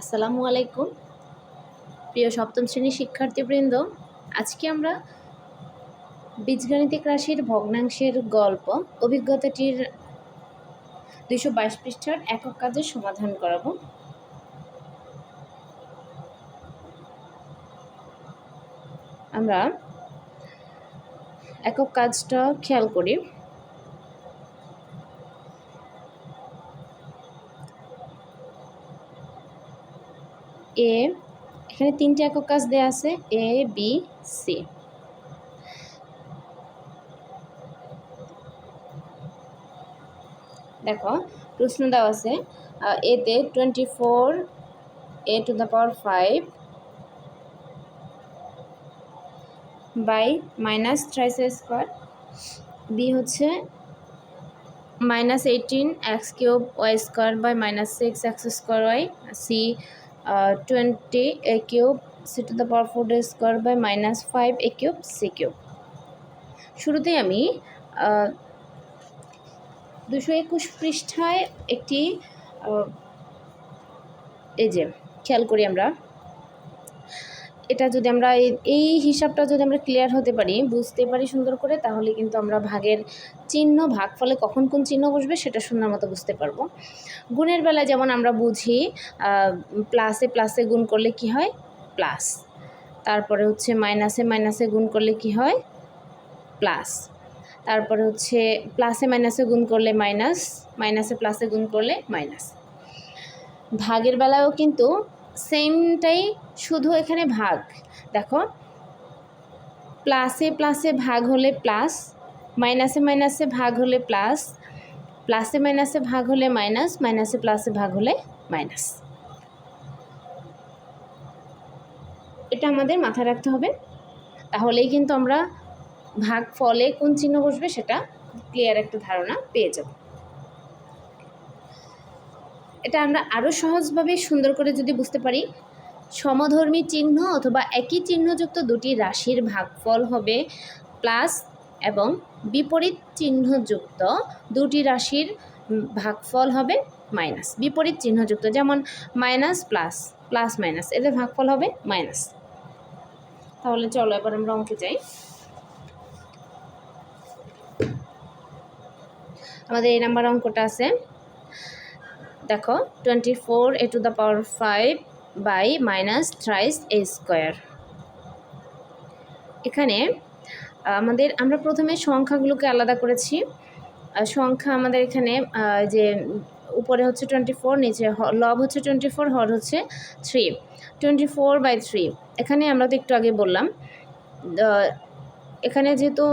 আসসালামু আলাইকুম। প্রিয় সপ্তম শ্রেণির শিক্ষার্থীবৃন্দ, আজকে আমরা বীজগাণিতিক রাশির ভগ্নাংশের গল্প, অভিজ্ঞতাটির দুইশো বাইশ পৃষ্ঠার একক কাজের সমাধান করাবো। আমরা একক কাজটা খেয়াল করি। এ, এখানে তিনটে একক কাজ দেওয়া আছে, এ, বি, সি। দেখো, প্রশ্ন দেওয়া আছে এতে twenty four, a to the power five by minus thrice square. B হচ্ছে minus eighteen x cube y square by minus six x square y c twenty a cube c to the power four square by minus five a cube c cube শুরুতেই আমি দুশো একুশ পৃষ্ঠায় একটি এই যে, খেয়াল করি আমরা। এটা যদি আমরা এই- হিসাবটা যদি আমরা ক্লিয়ার হতে পারি, বুঝতে পারি সুন্দর করে, তাহলে কিন্তু আমরা ভাগের চিহ্ন ভাগ ফলে কখন কোন চিহ্ন বসবে সেটা সুন্দর মতো বুঝতে পারব। গুণের বেলায় যেমন আমরা বুঝি প্লাসে প্লাসে গুণ করলে কি হয়? প্লাস তারপরে হচ্ছে মাইনাসে মাইনাসে গুণ করলে কি হয়? প্লাস তারপরে হচ্ছে প্লাসে মাইনাসে গুণ করলে মাইনাস মাইনাসে প্লাসে গুণ করলে মাইনাস ভাগের বেলায়ও কিন্তু সেমটাই শুধু এখানে ভাগ। দেখো প্লাসে প্লাসে ভাগ হলে প্লাস মাইনাসে মাইনাসে ভাগ হলে প্লাস প্লাসে মাইনাসে ভাগ হলে মাইনাস মাইনাসে প্লাসে ভাগ হলে মাইনাস এটা আমাদের মাথায় রাখতে হবে। তাহলেই কিন্তু আমরা ভাগ ফলে কোন চিহ্ন বসবে সেটা ক্লিয়ার একটা ধারণা পেয়ে যাব। এটা আমরা আরও সহজভাবে সুন্দর করে যদি বুঝতে পারি, সমধর্মী চিহ্ন অথবা একই চিহ্নযুক্ত দুটি রাশির ভাগফল হবে প্লাস এবং বিপরীত চিহ্নযুক্ত দুটি রাশির ভাগফল হবে মাইনাস বিপরীত চিহ্নযুক্ত যেমন মাইনাস প্লাস প্লাস মাইনাস এদের ভাগফল হবে মাইনাস তাহলে চলো এবার আমরা অঙ্কে যাই। আমাদের এই নাম্বার অঙ্কটা আছে। দেখো twenty four a to the power five by minus thrice a square এখানে, আমাদের, আমরা প্রথমে সংখ্যাগুলোকে আলাদা করেছি। সংখ্যা আমাদের এখানে যে উপরে হচ্ছে টোয়েন্টি ফোর নিচে লব হচ্ছে টোয়েন্টি ফোর হর হচ্ছে three twenty four by three এখানে আমরা তো একটু আগে বললাম এখানে যেহেতু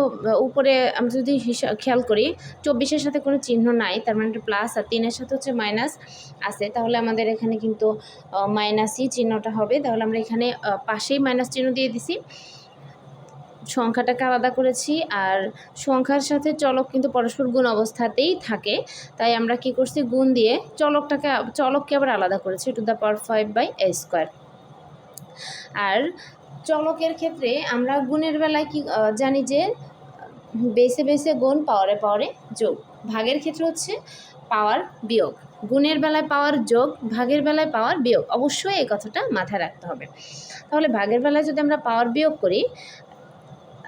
উপরে আমরা যদি হিসাব খেয়াল করি, চব্বিশের সাথে কোনো চিহ্ন নাই, তার মানে একটা প্লাস আর তিনের সাথে হচ্ছে মাইনাস আছে। তাহলে আমাদের এখানে কিন্তু মাইনাসই চিহ্নটা হবে। তাহলে আমরা এখানে পাশেই মাইনাস চিহ্ন দিয়ে দিছি। সংখ্যাটাকে আলাদা করেছি আর সংখ্যার সাথে চলক কিন্তু পরস্পর গুণ অবস্থাতেই থাকে। তাই আমরা কি করছি? গুণ দিয়ে চলকটাকে, চলককে আবার আলাদা করেছি। To the power five by a square আর চলকের ক্ষেত্রে আমরা গুণের বেলায় কি জানি যে, বেসে বেসে গুণ, পাওয়ারে পাওয়ারে যোগ। ভাগের ক্ষেত্রে হচ্ছে পাওয়ার বিয়োগ। গুণের বেলায় পাওয়ার যোগ, ভাগের বেলায় পাওয়ার বিয়োগ। অবশ্যই এই কথাটা মাথায় রাখতে হবে। তাহলে ভাগের বেলায় যদি আমরা পাওয়ার বিয়োগ করি,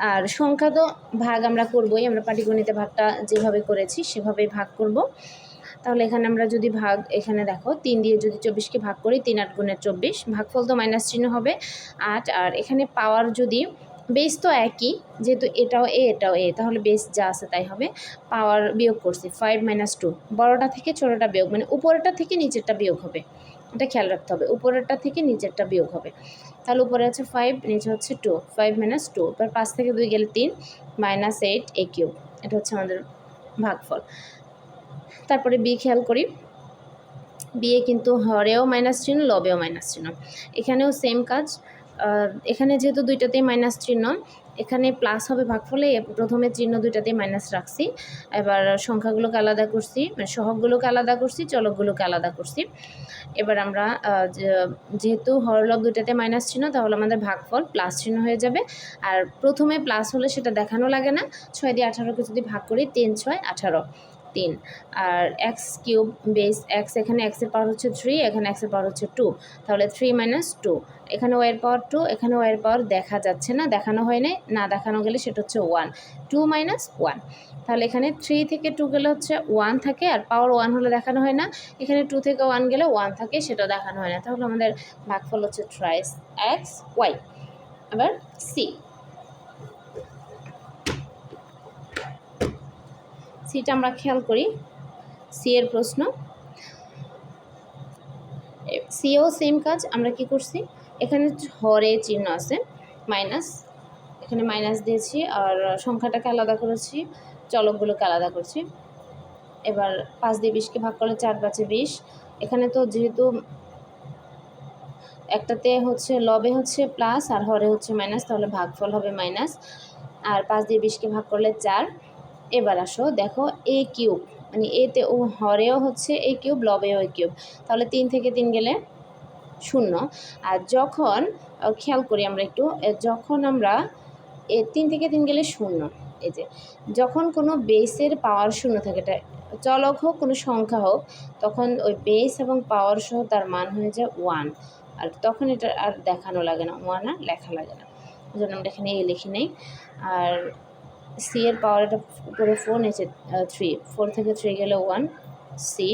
আর সংখ্যা তো ভাগ আমরা করবই, আমরা পাটিগণিতে ভাগটা যেভাবে করেছি, সেভাবেই ভাগ করব। তাহলে এখানে আমরা যদি ভাগ, এখানে দেখো, তিন দিয়ে যদি চব্বিশকে ভাগ করি, তিন আট গুণের চব্বিশ, ভাগফল তো মাইনাস চিহ্ন হবে আট। আর এখানে পাওয়ার যদি বেস তো একই, যেহেতু এটাও এ এটাও এ তাহলে বেস যা আছে তাই হবে। পাওয়ার বিয়োগ করছি ফাইভ মাইনাস টু বড়োটা থেকে ছোটোটা বিয়োগ মানে উপরেরটা থেকে নিচেরটা বিয়োগ হবে। এটা খেয়াল রাখতে হবে, উপরেরটা থেকে নিচেরটা বিয়োগ হবে। তাহলে উপরে আছে ফাইভ নিচে হচ্ছে টু ফাইভ মাইনাস টু এবার পাঁচ থেকে দুই গেলে তিন মাইনাস এইট এ কিউব এটা হচ্ছে আমাদের ভাগফল। তারপরে বি খেয়াল করি। বিয়ে কিন্তু হরেও মাইনাস চিহ্ন, লবেও মাইনাস চিহ্ন। এখানেও সেম কাজ। এখানে যেহেতু দুইটাতেই মাইনাস চিহ্ন, এখানে প্লাস হবে ভাগফলে প্রথমে চিহ্ন দুইটাতেই মাইনাস রাখছি। এবার সংখ্যাগুলোকে আলাদা করছি মানে আলাদা করছি, চলকগুলোকে আলাদা করছি। এবার আমরা যেহেতু হরলব দুইটাতে মাইনাস চিহ্ন, তাহলে আমাদের ভাগফল প্লাস চিহ্ন হয়ে যাবে। আর প্রথমে প্লাস হলে সেটা দেখানো লাগে না। ছয় দিয়ে আঠারোকে যদি ভাগ করি, তিন, ছয়, আঠারো। তিন। আর এক্স কিউব বেস এক্স এখানে এক্সের পাওয়ার হচ্ছে থ্রি এখানে এক্সের পাওয়ার হচ্ছে টু তাহলে থ্রি মাইনাস টু এখানে ওয়ের পাওয়ার টু এখানে ওয়ের পাওয়ার দেখা যাচ্ছে না, দেখানো হয় নাই। না দেখানো গেলে সেটা হচ্ছে ওয়ান টু মাইনাস ওয়ান তাহলে এখানে থ্রি থেকে টু গেলে হচ্ছে ওয়ান থাকে, আর পাওয়ার ওয়ান হলে দেখানো হয় না। এখানে টু থেকে ওয়ান গেলে ওয়ান থাকে সেটা দেখানো হয় না। তাহলে আমাদের ভাগফল হচ্ছে থ্রাইস এক্স ওয়াই আবার সি সিটা আমরা খেয়াল করি। সি এর প্রশ্ন। সিও সেম কাজ, আমরা কি করছি? এখানে হরে চিহ্ন আছে মাইনাস এখানে মাইনাস দিয়েছি, আর সংখ্যাটাকে আলাদা করেছি, চলকগুলোকে আলাদা করছি। এবার পাঁচ দিয়ে বিশকে ভাগ করলে চার পাঁচে বিশ। এখানে তো যেহেতু একটাতে হচ্ছে লবে হচ্ছে প্লাস আর হরে হচ্ছে মাইনাস তাহলে ভাগফল হবে মাইনাস আর পাঁচ দিয়ে বিশকে ভাগ করলে চার। এবার আসো, দেখো এ কিউব মানে এতে ও হরেও হচ্ছে এ কিউব লবেও এ কিউব তাহলে তিন থেকে তিন গেলে শূন্য। আর যখন খেয়াল করি আমরা একটু যখন আমরা এ তিন থেকে তিন গেলে শূন্য, এই যে। যখন কোনো বেসের পাওয়ার শূন্য থাকে, এটা চলক হোক, কোনো সংখ্যা হোক, তখন ওই বেস এবং পাওয়ার সহ তার মান হয়ে যায় ওয়ান আর তখন এটা আর দেখানো লাগে না ওয়ান আর লেখা লাগে না। ওই জন্য আমরা এখানে এ লিখি নেই। আর সি এর পাওয়ার এটা উপরে ফোর নিচে থ্রি ফোর থেকে থ্রি গেলে ওয়ান সি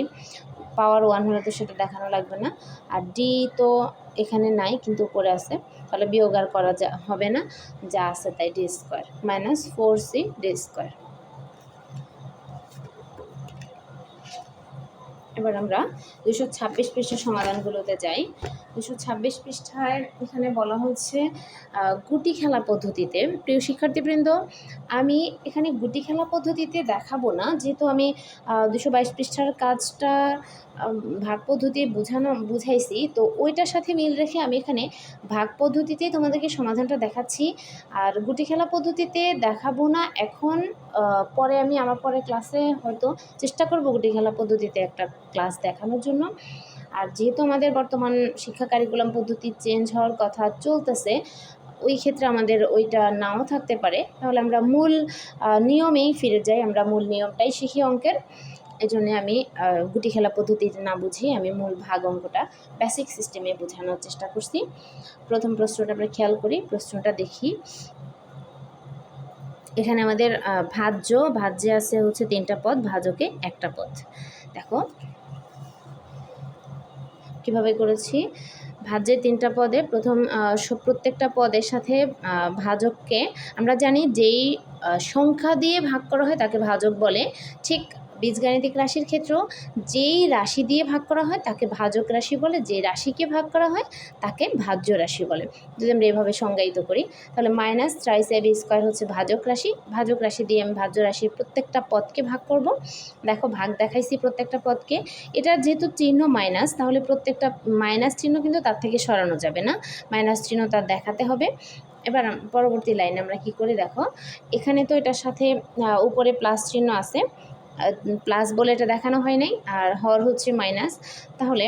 পাওয়ার ওয়ান হলে তো সেটা দেখানো লাগবে না। আর ডি তো এখানে নাই, কিন্তু উপরে আছে। তাহলে বিয়োগ আর করা যা, হবে না। যা আছে তাই d square minus four c d square এবার আমরা দুশো ছাব্বিশ পৃষ্ঠার সমাধানগুলোতে যাই। দুশো ছাব্বিশ পৃষ্ঠায় এখানে বলা হচ্ছে গুটি খেলা পদ্ধতিতে। প্রিয় শিক্ষার্থীবৃন্দ, আমি এখানে গুটি খেলা পদ্ধতিতে দেখাবো না। যেহেতু আমি দুশো বাইশ পৃষ্ঠার কাজটা ভাগ পদ্ধতি বোঝানো, বুঝাইছি, তো ওইটার সাথে মিল রেখে আমি এখানে ভাগ পদ্ধতিতে তোমাদেরকে সমাধানটা দেখাচ্ছি। আর গুটি খেলা পদ্ধতিতে দেখাবো না, এখন পরে আমি আমার পরে ক্লাসে হয়তো চেষ্টা করব গুটি খেলা পদ্ধতিতে একটা ক্লাস দেখানোর জন্য। আর যেহেতু আমাদের বর্তমান শিক্ষা কারিকুলাম পদ্ধতি চেঞ্জ হওয়ার কথা চলতেছে, ওই ক্ষেত্রে আমাদের ওইটা নাও থাকতে পারে। তাহলে আমরা মূল নিয়মেই ফিরে যাই, আমরা মূল নিয়মটাই শিখি অঙ্কের। এই জন্য আমি গুটি খেলা পদ্ধতিতে না বুঝি আমি মূল ভাগ অঙ্কটা বেসিক সিস্টেমে বোঝানোর চেষ্টা করছি। প্রথম প্রশ্নটা আমরা খেয়াল করি, প্রশ্নটা দেখি। এখানে আমাদের ভাজ্য, ভাজ্যে আছে হচ্ছে তিনটা পদ, ভাজকে একটা পদ। দেখো কীভাবে করেছি? ভাজের তিনটা পদে প্রথম প্রত্যেকটা পদের সাথে ভাজককে আমরা জানি যেই সংখ্যা দিয়ে ভাগ করা হয় তাকে ভাজক বলে। ঠিক বীজগাণিতিক রাশির ক্ষেত্রেও যেই রাশি দিয়ে ভাগ করা হয় তাকে ভাজক রাশি বলে, যে রাশিকে ভাগ করা হয় তাকে ভাজ্য রাশি বলে। যদি আমরা এভাবে সংজ্ঞায়িত করি, তাহলে মাইনাস থ্রাইস এ স্কোয়ার হচ্ছে ভাজক রাশি। ভাজক রাশি দিয়ে আমি ভাজ্য রাশির প্রত্যেকটা পদকে ভাগ করব। দেখো, ভাগ দেখাইছি প্রত্যেকটা পদকে। এটার যেহেতু চিহ্ন মাইনাস তাহলে প্রত্যেকটা মাইনাস চিহ্ন কিন্তু তার থেকে সরানো যাবে না। মাইনাস চিহ্ন তার দেখাতে হবে। এবার পরবর্তী লাইনে আমরা কি করি দেখো, এখানে তো এটার সাথে উপরে প্লাস চিহ্ন আছে। প্লাস বলে এটা দেখানো হয় নাই, আর হর হচ্ছে মাইনাস, তাহলে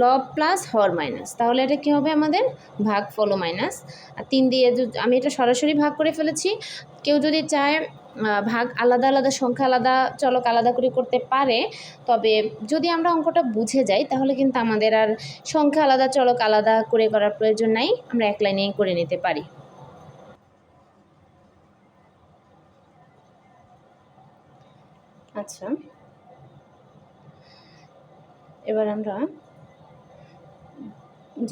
লব প্লাস হর মাইনাস, তাহলে এটা কী হবে আমাদের? ভাগ ফলো মাইনাস, আর তিন দিয়ে আমি এটা সরাসরি ভাগ করে ফেলেছি, কেউ যদি চায় ভাগ আলাদা আলাদা সংখ্যা আলাদা চলক আলাদা করে করতে পারে, তবে যদি আমরা অঙ্কটা বুঝে যাই, তাহলে কিন্তু আমাদের আর সংখ্যা আলাদা, চলক আলাদা করে করার প্রয়োজন নাই, আমরা এক লাইনেই করে নিতে পারি। আচ্ছা। এবার আমরা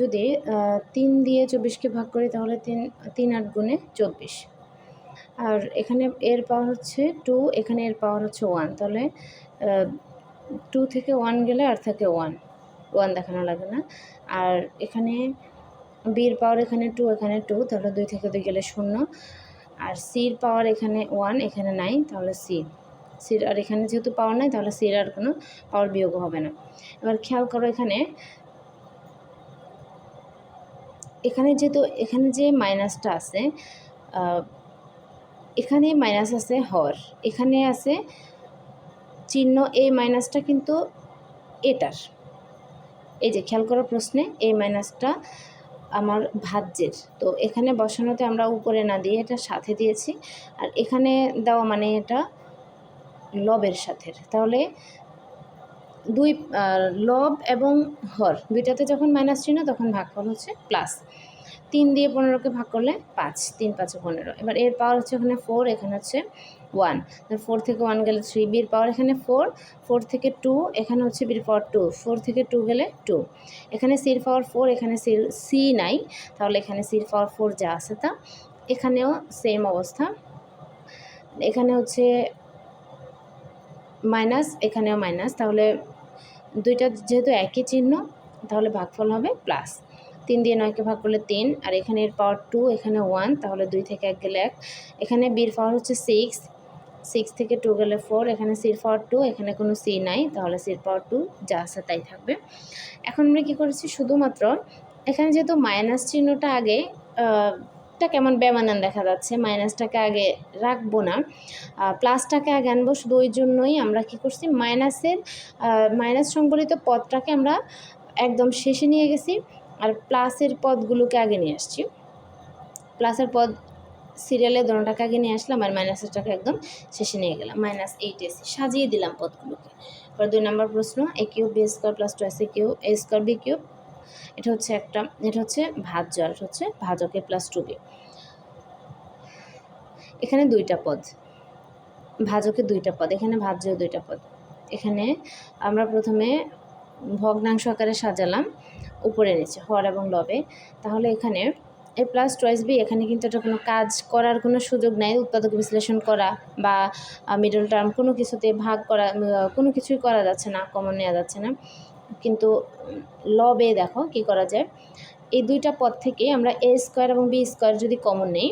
যদি তিন দিয়ে চব্বিশকে ভাগ করি তাহলে তিন তিন আট গুণে চব্বিশ। আর এখানে এর পাওয়ার হচ্ছে টু, এখানে এর পাওয়ার হচ্ছে ওয়ান। তাহলে টু থেকে ওয়ান গেলে আর থাকে ওয়ান। ওয়ান দেখানো লাগে না। আর এখানে বির পাওয়ার এখানে টু এখানে টু, তাহলে দুই থেকে দুই গেলে শূন্য। আর সির পাওয়ার এখানে ওয়ান, এখানে নাই, তাহলে সি। সির আর এখানে যেহেতু পাওয়ার নাই, তাহলে সির আর কোনো পাওয়ার বিয়োগ হবে না। এবার খেয়াল করো এখানে এখানে যেহেতু, এখানে যে মাইনাসটা আছে এখানে মাইনাস আছে হর, এখানে আছে চিহ্ন এই মাইনাসটা কিন্তু এটার। এই যে খেয়াল করার প্রশ্নে এই মাইনাসটা আমার ভাজ্যের। তো এখানে বসানোতে আমরা উপরে না দিয়ে এটা সাথে দিয়েছি, আর এখানে দেওয়া মানে এটা লবের সাথে। তাহলে দুই লব এবং হর, দুইটাতে যখন মাইনাস চিহ্ন তখন ভাগ ভাগফল হচ্ছে প্লাস তিন দিয়ে পনেরোকে ভাগ করলে পাঁচ, তিন, পাঁচে, পনেরো। এবার এর পাওয়ার হচ্ছে এখানে ফোর এখানে হচ্ছে ওয়ান ফোর থেকে ওয়ান গেলে থ্রি বির পাওয়ার এখানে ফোর ফোর থেকে টু এখানে হচ্ছে বির পাওয়ার টু ফোর থেকে টু গেলে টু এখানে সির পাওয়ার ফোর এখানে সির সি নাই। তাহলে এখানে সির পাওয়ার ফোর যা আছে তা, এখানেও সেম অবস্থা। এখানে হচ্ছে মাইনাস, এখানেও মাইনাস, তাহলে দুইটা যেহেতু একই চিহ্ন, তাহলে ভাগফল হবে প্লাস তিন দিয়ে নয়কে ভাগ করলে তিন, আর এখানে এর পাওয়ার টু এখানে ওয়ান তাহলে দুই থেকে এক গেলে এক। এখানে বির পাওয়ার হচ্ছে সিক্স সিক্স থেকে টু গেলে ফোর এখানে সির পাওয়ার টু এখানে কোনো সি নাই, তাহলে সির পাওয়ার টু যা আছে তাই থাকবে। এখন আমরা কী করেছি? শুধুমাত্র এখানে যেহেতু মাইনাস চিহ্নটা আগে টা কেমন বেমানান দেখা যাচ্ছে? মাইনাসটাকে আগে রাখব না। প্লাসটাকে আগে আনব শুধু ওই জন্যই আমরা কী করছি? মাইনাসের মাইনাস সংবলিত পদটাকে আমরা একদম শেষে নিয়ে গেছি আর প্লাসের পদগুলোকে আগে নিয়ে আসছি। প্লাসের পদ সিরিয়ালে দোনোটাকে আগে নিয়ে আসলাম আর মাইনাসেরটাকে একদম শেষে নিয়ে গেলাম। মাইনাস এইট এসি সাজিয়ে দিলাম পদগুলোকে। এবার দুই নম্বর প্রশ্ন a cube b square plus two s a cube a square b cube এটা হচ্ছে একটা, এটা হচ্ছে ভাজ্য আর এটা হচ্ছে ভাজকে প্লাস টু বি এখানে দুইটা পদ, ভাজকে দুইটা পদ, এখানে ভাজ্যেও দুইটা পদ। এখানে আমরা প্রথমে ভগ্নাংশ আকারে সাজালাম উপরে নিচে, হর এবং লবে। তাহলে এখানে এ প্লাস টয়েস বি এখানে কিন্তু এটা কোনো কাজ করার কোনো সুযোগ নাই, উৎপাদক বিশ্লেষণ করা বা মিডল টার্ম কোনো কিছুতে ভাগ করা কোনো কিছুই করা যাচ্ছে না কমন নেওয়া যাচ্ছে না। কিন্তু লবে দেখো কি করা যায়। এই দুইটা পদ থেকে আমরা এ স্কোয়ার এবং বি স্কোয়ার যদি কমন নেই,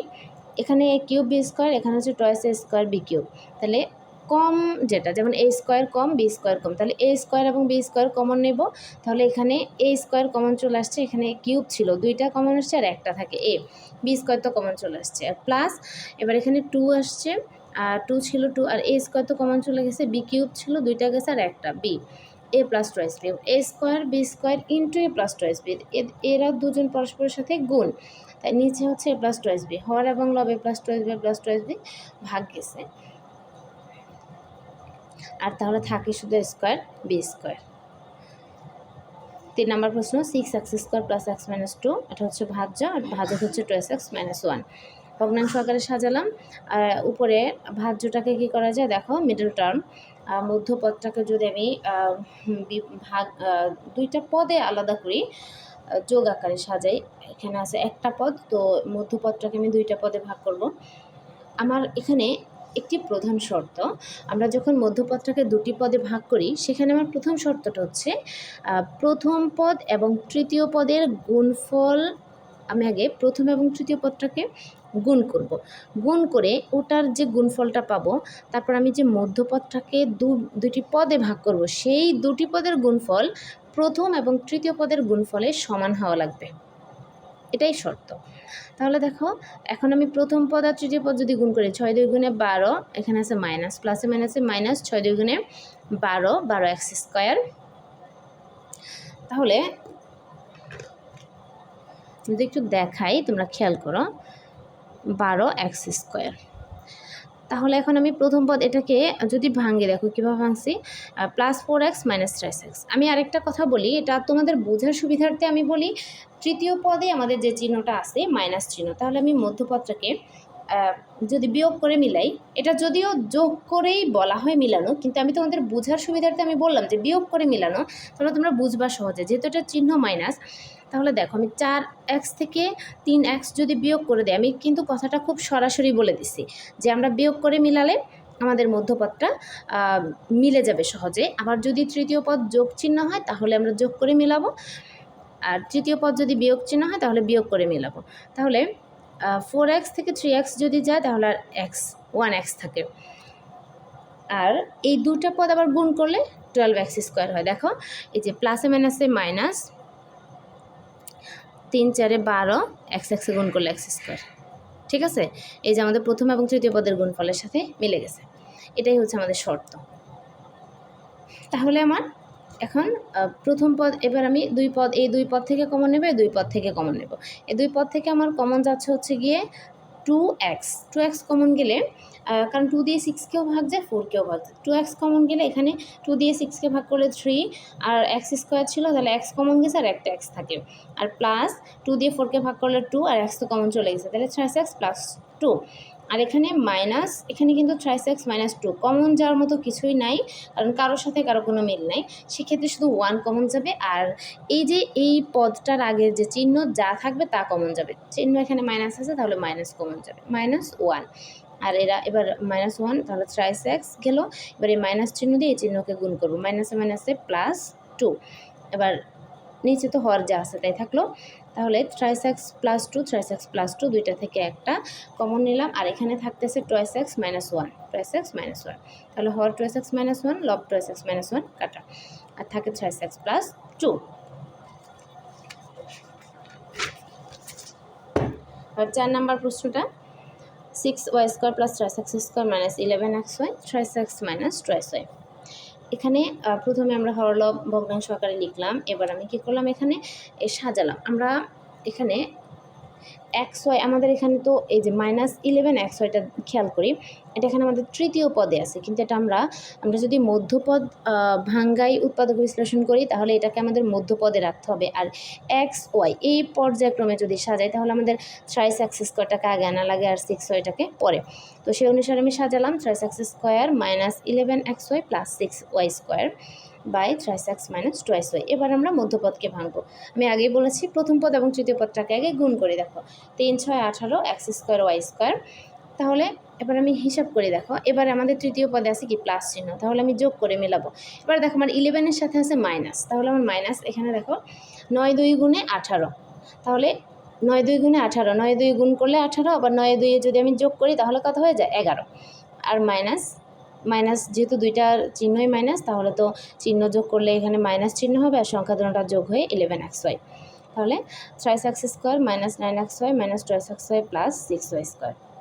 এখানে এ কিউব বি স্কোয়ার এখানে হচ্ছে twice a square b cube তাহলে কম যেটা, যেমন এ স্কোয়ার কম বি স্কোয়ার কম। তাহলে এ স্কোয়ার এবং বি স্কোয়ার কমন নেব। তাহলে এখানে এ স্কোয়ার কমন চলে আসছে, এখানে কিউব ছিল। দুইটা কমন আসছে আর একটা থাকে এ বি স্কোয়ার তো কমন চলে আসছে। আর প্লাস এবার এখানে টু আসছে। আর টু ছিল টু আর এ স্কোয়ার তো কমন চলে গেছে বি কিউব ছিল, দুইটা গেছে আর একটা b a plus twice b a square, b square into a plus twice b এরা দুজন পরস্পরের সাথে গুণ। তাই নিচে হচ্ছে এ প্লাস টয়েস বি হর এবং লব a plus twice b plus twice b ভাগ গেছে। আর তাহলে থাকে শুধু স্কোয়ার, বি স্কোয়ার। তিন নম্বর প্রশ্ন six x square plus x minus two এটা হচ্ছে ভাজ্য, আর ভাজক হচ্ছে টু এক্স মাইনাস ওয়ান ভগ্নাংশ আকারে সাজালাম, আর উপরে ভাজ্যটাকে কি করা যায়? দেখো মিডল টার্ম মধ্যপদটাকে যদি আমি ভাগ দুইটা পদে আলাদা করি যোগ আকারে সাজাই, এখানে আছে একটা পদ, তো মধ্যপদটাকে আমি দুইটা পদে ভাগ করব। আমার এখানে একটি প্রধান শর্ত, আমরা যখন মধ্যপদটাকে দুটি পদে ভাগ করি, সেখানে আমার প্রথম শর্তটা হচ্ছে প্রথম পদ এবং তৃতীয় পদের গুণফল আমি আগে প্রথম এবং তৃতীয় পদটাকে গুণ করব। গুণ করে ওটার যে গুণফলটা পাবো, তারপর আমি যে মধ্যপদটাকে দু দুটি পদে ভাগ করব, সেই দুটি পদের গুণফল প্রথম এবং তৃতীয় পদের গুণফলে সমান হওয়া লাগবে। এটাই শর্ত। তাহলে দেখো, এখন আমি প্রথম পদ আর তৃতীয় পদ যদি গুণ করি, ছয় দুই গুণে বারো, এখানে আছে মাইনাস প্লাসে মাইনাসে মাইনাস ছয় দুই গুণে বারো বারো এক্স স্কোয়ার। তাহলে যদি একটু দেখাই, তোমরা খেয়াল করো। বারো এক্স স্কোয়ার। তাহলে এখন আমি প্রথম পদ এটাকে যদি ভাঙে, দেখো কীভাবে ভাঙছি। Plus four x minus thrice x. আমি আরেকটা কথা বলি, এটা তোমাদের বোঝার সুবিধার্থে আমি বলি, তৃতীয় পদে আমাদের যে চিহ্নটা আছে মাইনাস চিহ্ন, তাহলে আমি মধ্যপদটাকে যদি বিয়োগ করে মিলাই, এটা যদিও যোগ করেই বলা হয় মিলানো, কিন্তু আমি তোমাদের বোঝার সুবিধার্থে আমি বললাম যে বিয়োগ করে মিলানো, তাহলে তোমরা বুঝবা সহজে। যেহেতু এটা চিহ্ন মাইনাস তাহলে দেখো আমি চার এক্স থেকে তিন এক্স যদি বিয়োগ করে দিই, আমি কিন্তু কথাটা খুব সরাসরি বলে দিছি যে আমরা বিয়োগ করে মিলালে আমাদের মধ্যপদটা মিলে যাবে সহজে। আবার যদি তৃতীয় পদ যোগ চিহ্ন হয়, তাহলে আমরা যোগ করে মিলাবো। আর তৃতীয় পদ যদি বিয়োগ চিহ্ন হয়, তাহলে বিয়োগ করে মিলাবো। তাহলে ফোর এক্স থেকে থ্রি এক্স যদি যায়, তাহলে আর এক্স ওয়ান এক্স থাকে। আর এই দুটা পদ আবার গুণ করলে টুয়েলভ এক্স স্কোয়ার হয়। দেখো, এই যে প্লাসে মাইনাসে মাইনাস তিন চারে বারো এক্স এক্স গুণ করলে এক্স স্কোয়ার। ঠিক আছে? এই যে আমাদের প্রথম এবং তৃতীয় পদের গুণফলের সাথে মিলে গেছে। এটাই হচ্ছে আমাদের শর্ত। তাহলে আমার এখন প্রথম পদ, এবার আমি দুই পদ, এই দুই পদ থেকে কমন নেব দুই পদ থেকে কমন নেব। এই দুই পদ থেকে আমার কমন যাচ্ছে হচ্ছে গিয়ে two x two x common গেলে কারণ টু দিয়ে সিক্সকেও ভাগ যায় ফোরকেও ভাগ যায়। টু এক্স কমন গেলে এখানে টু দিয়ে সিক্সকে ভাগ করলে থ্রি আর এক্স স্কোয়ার ছিল, তাহলে এক্স কমন গেছে আর একটা এক্স থাকে। আর প্লাস টু দিয়ে ফোরকে ভাগ করলে টু আর এক্স তো কমন চলে গেছে, তাহলে ছয় এক্স প্লাস টু আর এখানে মাইনাস এখানে কিন্তু thrice x minus two common যাওয়ার মতো কিছুই নাই, কারণ কারোর সাথে কারও কোনো মিল নাই। সেক্ষেত্রে শুধু ওয়ান কমন যাবে, আর এই যে এই পদটার আগের যে চিহ্ন যা থাকবে তা কমন যাবে। চিহ্ন এখানে মাইনাস আছে, তাহলে মাইনাস কমন যাবে। মাইনাস ওয়ান আর এরা এবার মাইনাস ওয়ান তাহলে থ্রাইস এক্স গেল। এবার এই মাইনাস চিহ্ন দিয়ে এই চিহ্নকে গুণ করব। মাইনাসে মাইনাসে প্লাস টু এবার নিচে তো হর যা আছে তাই থাকল। তাহলে thrice x plus two thrice x plus two দুইটা থেকে একটা কমন নিলাম। আর এখানে থাকতেছে twice x minus one twice x minus one তাহলে হর টয়েস এক্স মাইনাস ওয়ান লব টয়েস এক্স মাইনাস ওয়ান কাটা। আর থাকে থ্রাইস এক্স প্লাস টু আর চার নাম্বার প্রশ্নটা six y square plus thrice x square minus eleven x y thrice x minus twice y এখানে প্রথমে আমরা হরল ভগ্নাংশ আকারে লিখলাম। এবার আমি কী করলাম এখানে? এ, সাজালাম। আমরা এখানে ওয়াই আমাদের এখানে তো এই যে মাইনাস ইলেভেন এক্স ওয়াইটা খেয়াল করি, এটা এখানে আমাদের তৃতীয় পদে আছে, কিন্তু এটা আমরা আমরা যদি মধ্যপদ ভাঙ্গাই উৎপাদক বিশ্লেষণ করি, তাহলে এটাকে আমাদের মধ্যপদে রাখতে হবে। আর এক্স ওয়াই এই পর্যায়ক্রমে যদি সাজাই, তাহলে আমাদের থ্রাইস এক্স স্কোয়ারটাকে আগে আনা লাগে আর সিক্স ওয়াইটাকে পরে। তো সেই অনুসারে আমি সাজালাম thrice x square minus eleven x y plus six y square by thrice x minus twice y এবার আমরা মধ্যপদকে ভাঙবো। আমি আগেই বলেছি, প্রথম পদ এবং তৃতীয় পদটাকে আগে গুণ করে দেখো। তিন, ছয়, আঠারো এক্স স্কোয়ার ওয়াই স্কোয়ার তাহলে এবার আমি হিসাব করে দেখো। এবার আমাদের তৃতীয় পদে আছে কি? প্লাস চিহ্ন। তাহলে আমি যোগ করে মেলাবো। এবার দেখো আমার ইলেভেনের সাথে আছে মাইনাস তাহলে আমার মাইনাস এখানে দেখো, নয়, দুই গুণে আঠারো। তাহলে নয়, দুই গুণে আঠারো। নয়, দুই গুণ করলে আঠারো, আবার নয়, দুইয়ে যদি আমি যোগ করি, তাহলে কত হয়ে যায়? এগারো। আর মাইনাস মাইনাস, যেহেতু দুইটার চিহ্নই মাইনাস, তাহলে তো চিহ্ন যোগ করলে এখানে মাইনাস চিহ্ন হবে আর সংখ্যা দুটোটা যোগ হয়ে ইলেভেন এক্স ওয়াই তাহলে thrice x square minus nine x y minus twelve x y plus six y square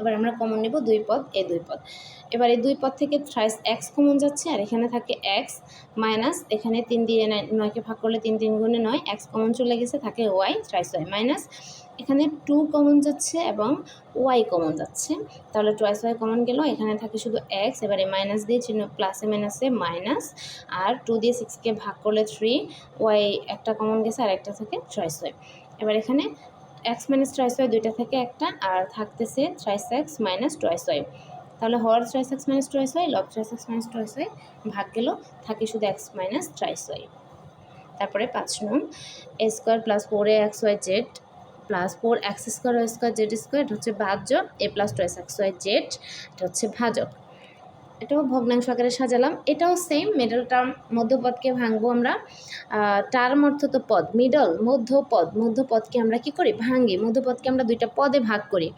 এবার আমরা কমন নেব দুই পদ, এ দুই পদ। এবার এই দুই পদ থেকে থ্রাইস এক্স কমন যাচ্ছে আর এখানে থাকে এক্স মাইনাস এখানে তিন দিয়ে নয়কে ভাগ করলে তিন তিন গুণে নয় এক্স কমন চলে গেছে, থাকে ওয়াই থ্রাইস ওয়াই মাইনাস এখানে টু কমন যাচ্ছে এবং ওয়াই কমন যাচ্ছে। তাহলে টয়েস ওয়াই কমন গেল, এখানে থাকে শুধু এক্স এবারে মাইনাস দিয়ে চিহ্ন প্লাসে মাইনাসে মাইনাস আর টু দিয়ে সিক্সকে ভাগ করলে থ্রি ওয়াই একটা কমন গেছে আর একটা থাকে ট্রাইস ওয়াই এবার এখানে এক্স মাইনাস ট্রাইস ওয়াই দুইটা থেকে একটা, আর থাকতেছে thrice x minus twice y তাহলে হর thrice x minus twice y লব thrice x minus twice y ভাগ গেল, থাকে শুধু এক্স মাইনাস ট্রাইস ওয়াই তারপরে পাঁচ নং a square plus four a x y z plus four x square y square z square এটা হচ্ছে ভাজ্য a plus two x y z এটা হচ্ছে ভাজক। এটাও ভগ্নাংশ আকারে সাজালাম। এটাও সেম মিডল টার্ম মধ্যপদকে ভাঙবো আমরা। টার্ম অর্থ তো পদ মিডল মধ্যপদ, মধ্যপদকে আমরা কি করি? ভাঙি। মধ্যপদকে আমরা দুইটা পদে ভাগ করি।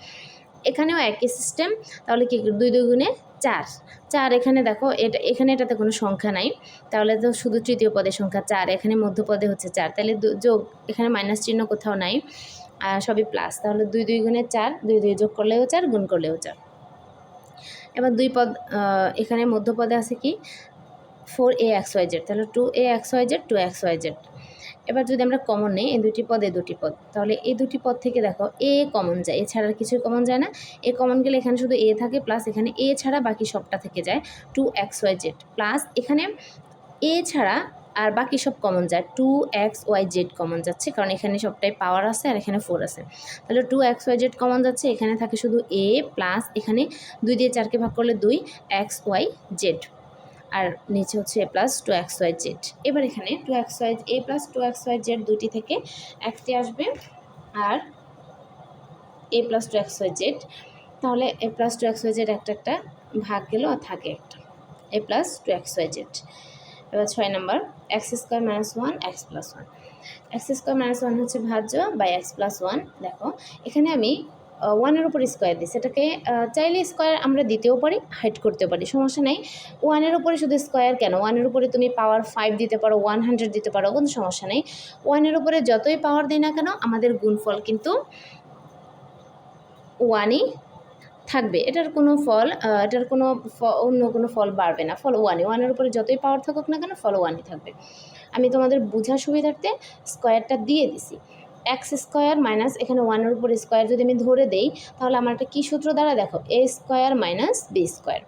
এখানেও একই সিস্টেম তাহলে কি দুই দুই গুণে চার। চার এখানে দেখো, এটা, এখানে এটাতে কোনো সংখ্যা নাই। তাহলে তো শুধু তৃতীয় পদের সংখ্যা চার, এখানে মধ্যপদে হচ্ছে চার। তাহলে যোগ, এখানে মাইনাস চিহ্ন কোথাও নাই। সবই প্লাস তাহলে দুই দুই গুণে চার, দুই দুই যোগ করলেও চার, গুণ করলেও চার। এবার দুই পদ এখানে মধ্যপদে আছে কি? Four a x y z তাহলে two a x y z two x y z এবার যদি আমরা কমন নেই, এই দুটি পদ, এই দুটি পদ, তাহলে এই দুটি পদ থেকে দেখো এ কমন যায় এছাড়া আর কিছুই কমন যায় না। এ কমন গেলে এখানে শুধু এ থাকে প্লাস এখানে এ ছাড়া বাকি সবটা থেকে যায় two x y z plus এখানে এ ছাড়া আর বাকি সব কমন যায়। Two x y z common যাচ্ছে, কারণ এখানে সবটাই পাওয়ার আছে আর এখানে ফোর আছে। তাহলে two x y z common যাচ্ছে, এখানে থাকে শুধু এ প্লাস এখানে দুই দিয়ে চারকে ভাগ করলে দুই এক্স ওয়াই জেড আর নিচে হচ্ছে a plus two x y z এবার এখানে two x y a plus two x y z দুটি থেকে একটি আসবে, আর a plus two x y z তাহলে a plus two x y z একটা একটা ভাগ গেল আর থাকে একটা। A plus two x y z এবার ছয় নম্বর x square minus one x plus one x square minus one হচ্ছে ভাজ্য বাই এক্স প্লাস ওয়ান দেখো। এখানে আমি ওয়ানের উপর স্কোয়ার দিই। সেটাকে চাইলে স্কোয়ার আমরা দিতেও পারি হাইড করতেও পারি, সমস্যা নেই। ওয়ানের উপরে শুধু স্কোয়ার কেন? ওয়ানের উপরে তুমি পাওয়ার ফাইভ দিতে পারো ওয়ান হান্ড্রেড দিতে পারো, কোনো সমস্যা নেই। ওয়ানের উপরে যতই পাওয়ার দিই না কেন, আমাদের গুণফল কিন্তু ওয়ানই থাকবে। এটার কোনো ফল এটার কোনো অন্য কোনো ফল বাড়বে না। ফল ওয়ানই ওয়ানের উপরে যতই পাওয়ার থাকুক না কেন, ফল ওয়ানই থাকবে। আমি তোমাদের বোঝার সুবিধার্থে স্কোয়ারটা দিয়ে দিছি। এক্স স্কোয়ার মাইনাস এখানে ওয়ানের উপর স্কোয়ার যদি আমি ধরে দেই, তাহলে আমার একটা কী সূত্র দ্বারা দেখো? A square minus b square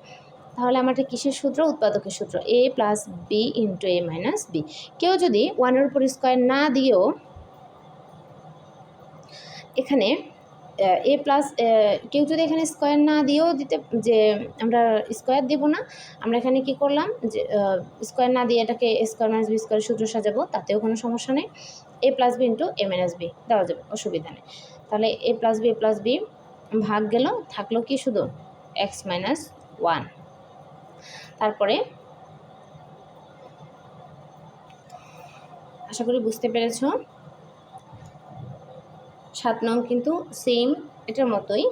তাহলে আমার একটা কিসের সূত্র? উৎপাদকের সূত্র। A plus b into a minus b কেউ যদি ওয়ানের উপর স্কোয়ার না দিয়েও, এখানে এ প্লাস কেউ যদি এখানে স্কোয়ার না দিয়েও দিতে, যে আমরা স্কোয়ার দেবো না, আমরা এখানে কি করলাম যে স্কোয়ার না দিয়ে এটাকে স্কোয়ার মাইনাস বি স্কোয়ার সূত্র সাজাবো, তাতেও কোনো সমস্যা নেই। A plus b into a minus b, দেওয়া যাবে, অসুবিধা নেই। তাহলে a plus b, a plus b ভাগ গেল, থাকল কি শুধু? X minus one. তারপরে আশা করি বুঝতে পেরেছ। সাত নং কিন্তু সেম এটার মতোই।